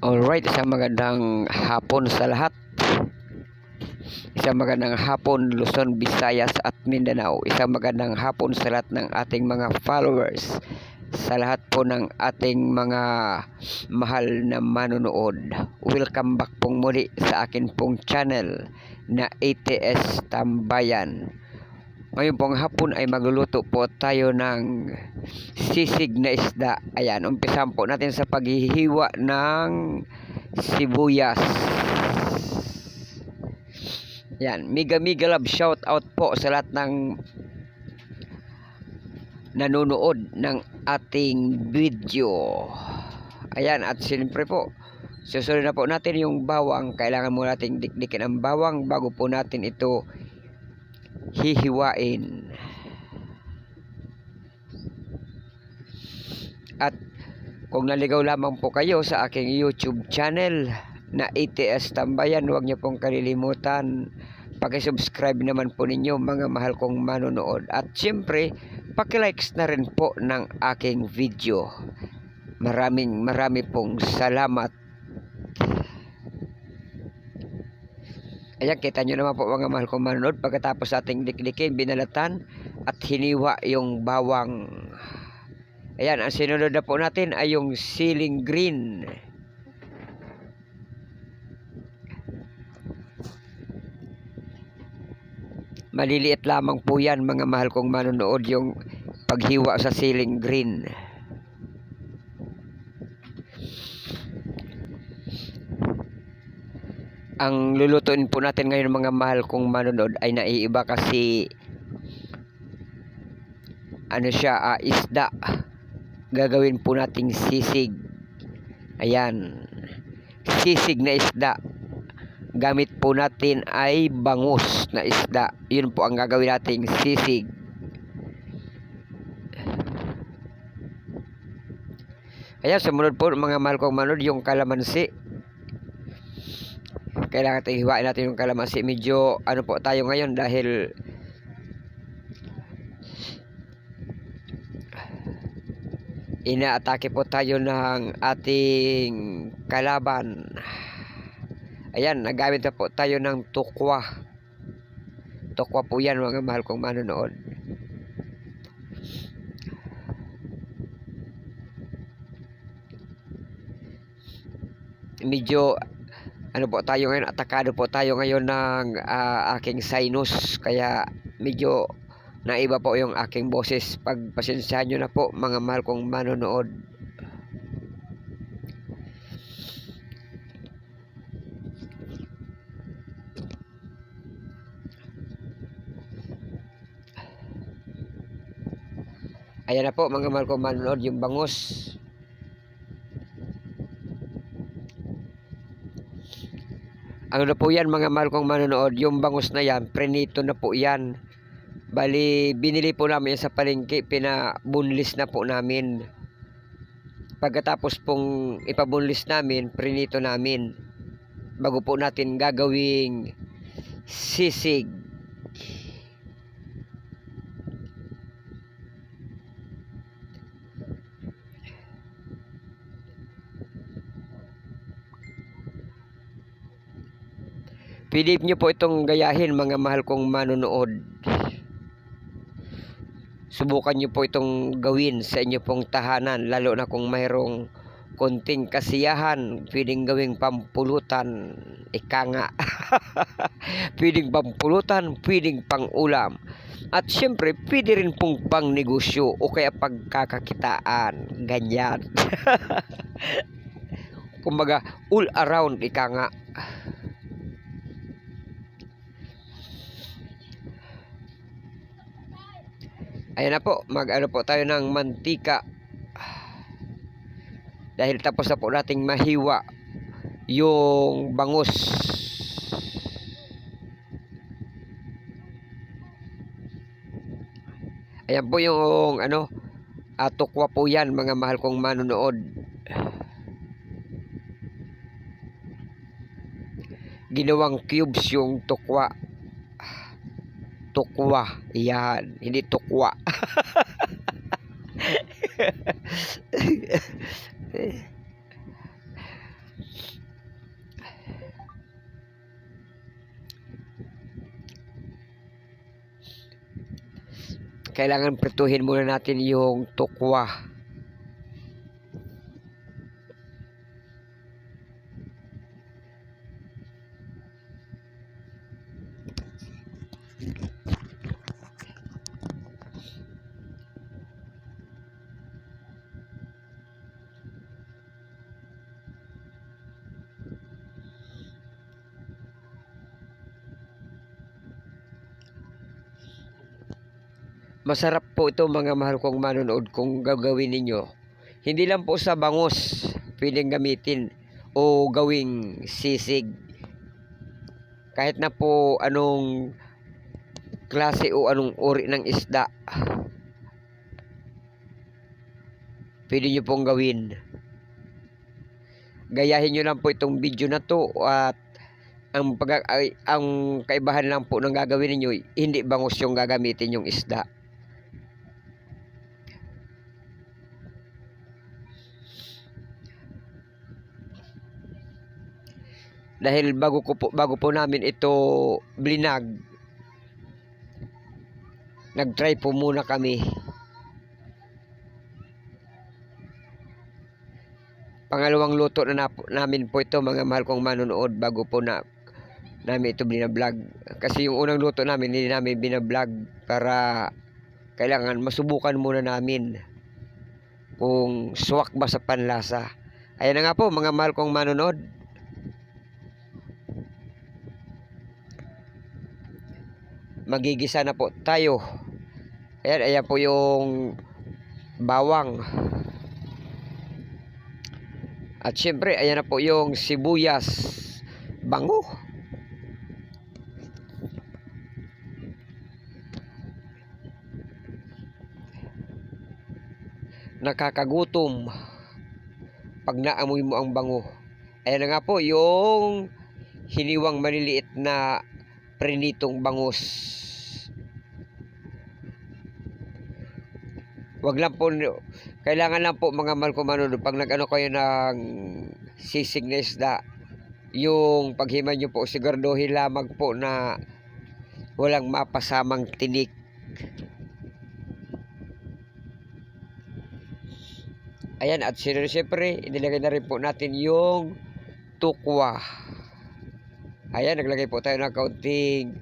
Alright, isang magandang hapon sa lahat. Isang magandang hapon Luzon, Visayas at Mindanao. Isang magandang hapon sa lahat ng ating mga followers. Sa lahat po ng ating mga mahal na manonood. Welcome back pong muli sa akin pong channel na ATS Tambayan. Ngayon pong hapon ay magluluto po tayo ng sisig na isda. Ayan, umpisan po natin sa paghihiwa ng sibuyas. Ayan, mega mega love shout out po sa lahat ng nanonood ng ating video. Ayan, at siyempre po, susunod na po natin yung bawang. Kailangan mo nating dikdikin ang bawang bago po natin ito hihiwain. At kung naligaw lamang po kayo sa aking YouTube channel na ATS Tambayan, huwag niyo pong kalilimutan paki-subscribe naman po ninyo mga mahal kong manonood. At siyempre, paki-likes na rin po ng aking video. Maraming marami pong salamat Ayan, kita nyo naman po mga mahal kong manonood. Pagkatapos ating dikdikin, binalatan at hiniwa yung bawang. Ayan, ang sinunod na po natin ay yung ceiling green. Maliliit lamang po yan mga mahal kong manonood yung paghiwa sa ceiling green. Ang lulutuin po natin ngayon mga mahal kong manonood ay naiiba kasi ano siya, uh, isda. Gagawin po nating sisig. Ayan. Sisig na isda. Gamit po natin ay bangus na isda. Yun po ang gagawin nating sisig. Ayan, sumunod po mga mahal kong manood yung kalamansi kailangan natin hiwain natin yung kalamansi. Medyo ano po tayo ngayon dahil inaatake po tayo ng ating kalaban. Ayan, nagamit na po tayo ng tukwa. Tukwa po yan mga mahal kong manonood. Medyo ano po tayo ngayon, atakado po tayo ngayon ng uh, aking sinus. Kaya medyo naiba po yung aking boses. Pagpasensyahan nyo na po mga mahal kong manonood. Ayan na po mga mahal kong manonood yung bangus. Ano na po yan mga mahal kong manonood, yung bangus na yan, prenito na po yan. Bali, binili po namin sa palengke, pinabunlis na po namin. Pagkatapos pong ipabunlis namin, prenito namin. Bago po natin gagawing sisig. Pili nyo po itong gayahin mga mahal kong manonood. Subukan nyo po itong gawin sa inyo pong tahanan lalo na kung mayroong konting kasiyahan, pwedeng gawing pampulutan, ika nga. pwedeng pampulutan, pwedeng pangulam. At syempre, pwede rin pong pang negosyo o kaya pagkakakitaan. Ganyan. Kumbaga, all around, ika nga. Ayan na po, mag-ano po tayo ng mantika. Dahil tapos na po nating mahiwa yung bangus. Ayan po yung ano, atukwa po yan mga mahal kong manonood. Ginawang cubes yung tukwa tukwa. Yan, hindi tukwa. kailangan pretuhin muna natin yung tukwa Masarap po ito mga mahal kong manonood kung gagawin ninyo. Hindi lang po sa bangus pwedeng gamitin o gawing sisig. Kahit na po anong klase o anong uri ng isda. Pwede nyo pong gawin. Gayahin nyo lang po itong video na to at ang pag ay, ang kaibahan lang po ng gagawin ninyo hindi bangus yung gagamitin yung isda. Dahil bago ko po bago po namin ito blinag nagtry po muna kami. Pangalawang luto na, na namin po ito mga mahal kong manonood bago po na namin ito binablog kasi yung unang luto namin hindi namin binablog para kailangan masubukan muna namin kung swak ba sa panlasa. Ayan na nga po mga mahal kong manonood magigisa na po tayo. Ayan, ayan po yung bawang. At syempre, ayan na po yung sibuyas. Bango. Nakakagutom pag naamoy mo ang bango. Ayan na nga po yung hiniwang maliliit na prinitong bangus. Wag lang po, kailangan lang po mga manonood, pag nag-ano kayo ng sisig na isda, yung paghiman nyo po, siguraduhin lamang po na walang mapasamang tinik. Ayan, at siyempre, inilagay na rin po natin yung tukwa. Ayan, naglagay po tayo ng kaunting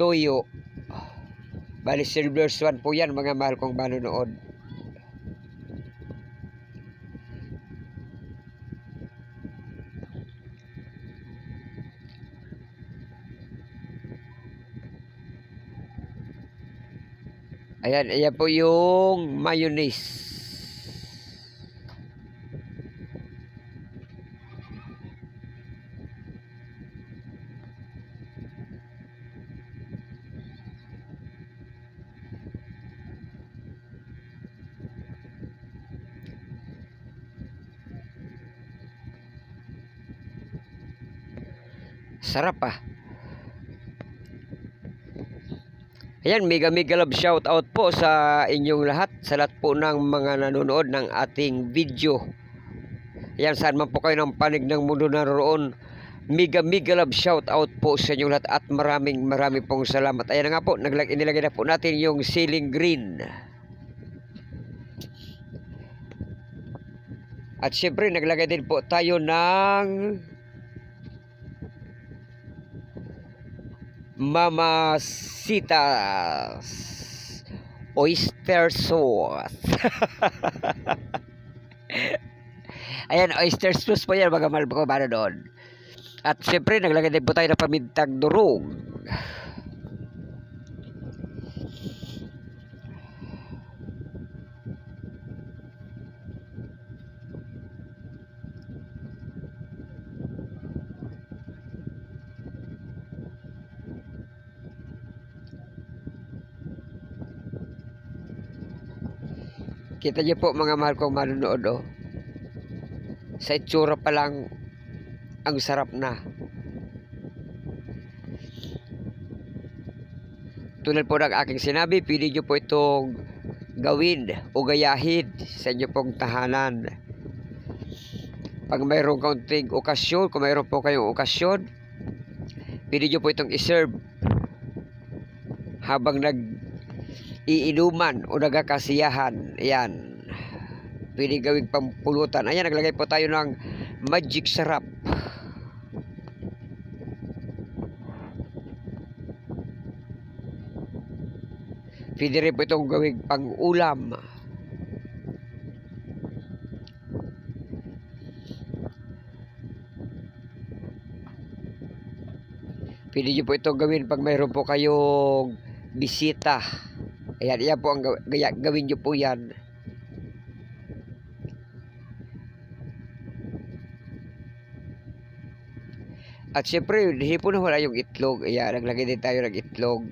tuyo. Bali, silver swan po yan, mga mahal kong manonood. Ayan, ayan po yung mayonnaise. Sarap ah. Ayan, mega mega love shout out po sa inyong lahat, sa lahat po ng mga nanonood ng ating video. Ayan, saan man po kayo ng panig ng mundo naroon. Mega mega love shout out po sa inyong lahat at maraming maraming pong salamat. Ayan nga po, naglag inilagay na po natin yung ceiling green. At syempre, naglagay din po tayo ng Mamasitas Oyster sauce. Ayan, oyster sauce po yan, mga mahal ko para doon. At syempre, naglagay din po tayo ng pamintang durog. Kita niyo po mga mahal kong manonood oh. Sa itsura pa lang ang sarap na. Tulad po ng aking sinabi, pili niyo po itong gawin o gayahin sa inyo pong tahanan. Pag mayroong kaunting okasyon, kung mayroon po kayong okasyon, pili niyo po itong iserve habang nag iinuman o nagkakasiyahan. Ayan. Pwede gawing pampulutan. Ayan, naglagay po tayo ng magic sarap. Pwede rin po itong gawing pang-ulam. Pwede nyo po ito gawin pag mayroon po kayong bisita. Ayan, yan po ang gaya- gawin nyo po yan. At syempre, hindi po nawala yung itlog. Ayan, naglagay din tayo ng itlog.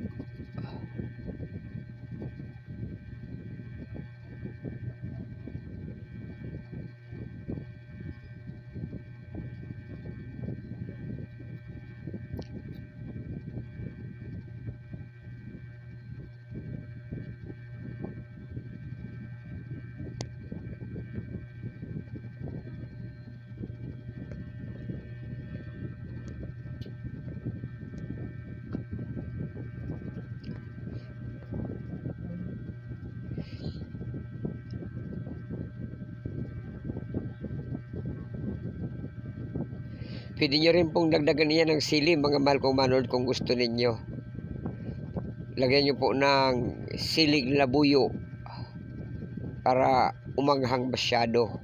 Pwede nyo rin pong dagdagan niya ng sili, mga mahal kong manood kung gusto ninyo. Lagyan nyo po ng silig labuyo para umanghang masyado.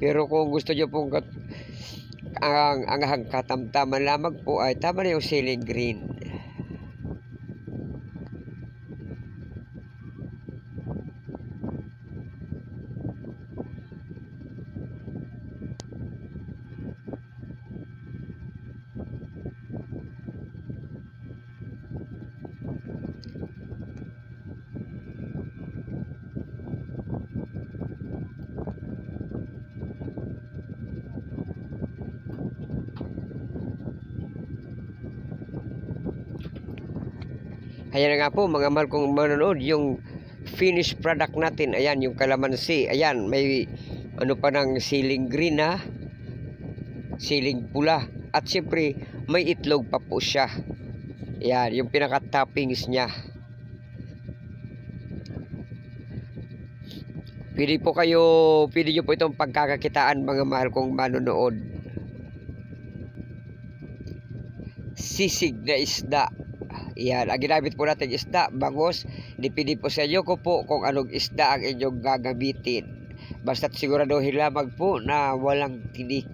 Pero kung gusto nyo pong kat- ang anghang katamtaman lamang po ay tama na yung siling green. Ayan nga po mga mahal kong manonood, yung finished product natin, ayan yung kalamansi, ayan may ano pa ng siling green ha, siling pula, at siyempre may itlog pa po siya. Ayan, yung pinaka-toppings niya. Pwede po kayo, pwede nyo po itong pagkakakitaan mga mahal kong manonood. Sisig na isda. Yan, ang ginamit po natin isda, bangos, dipindi po sa inyo ko po kung anong isda ang inyong gagamitin. Basta't siguraduhin lamang po na walang tinik.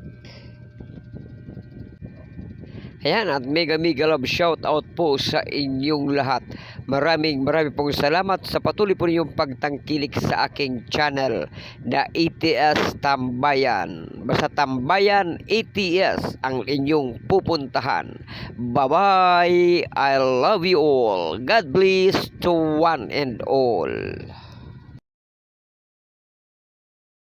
Ayan, at mega mega love shout out po sa inyong lahat. Maraming maraming pong salamat sa patuloy po ninyong pagtangkilik sa aking channel na ATS Tambayan. Basta Tambayan ATS ang inyong pupuntahan. Bye-bye. I love you all. God bless to one and all.